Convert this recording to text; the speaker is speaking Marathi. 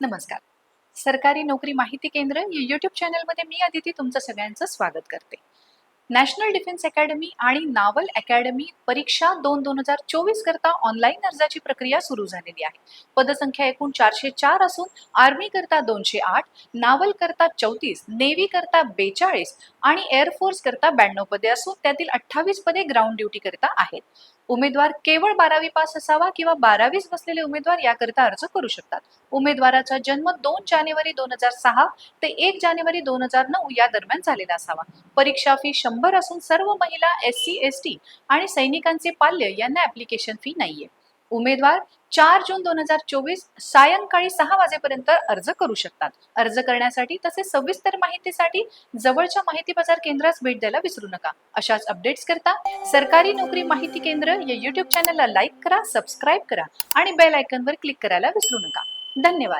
नमस्कार. सरकारी नोकरी माहिती केंद्र या युट्यूब चॅनलमध्ये मी अदिती तुमचं सगळ्यांचं स्वागत करते. नॅशनल डिफेन्स अकॅडमी आणि नावल अकॅडमी परीक्षा दोन दोन हजार चोवीस करता ऑनलाईन अर्जाची प्रक्रिया सुरू झालेली आहे. पदसंख्या एकूण चारशे चार असून आर्मी करता दोनशे आठ नावल करता चौतीस नेव्ही करता बेचाळीस आणि एअरफोर्स करता ब्याण्णव पदे असून त्यातील अठ्ठावीस पदे ग्राउंड ड्युटी करता आहेत. उमेदवार केवळ बारावी पास असावा किंवा बारावीस बसलेले उमेदवार याकरिता अर्ज करू शकतात. उमेदवाराचा जन्म दोन जानेवारी दोन हजार सहा ते एक जानेवारी दोन हजार नऊ या दरम्यान झालेला असावा. परीक्षा फी शंभर असून सर्व महिला एस सी एस टी आणि सैनिकांचे पाल्य यांना ऍप्लिकेशन फी नाहीये. उमेदवार चार जून दोन हजार चोवीस सायंकाळी सहा वाजेपर्यंत अर्ज करू शकतात. अर्ज करण्यासाठी तसेच सविस्तर माहितीसाठी जवळच्या माहिती बाजार केंद्रास भेट द्यायला विसरू नका. अशाच अपडेट्स करता सरकारी नोकरी माहिती केंद्र या युट्यूब चॅनलला लाईक करा सबस्क्राईब करा आणि बेल आयकनवर क्लिक करायला विसरू नका. धन्यवाद.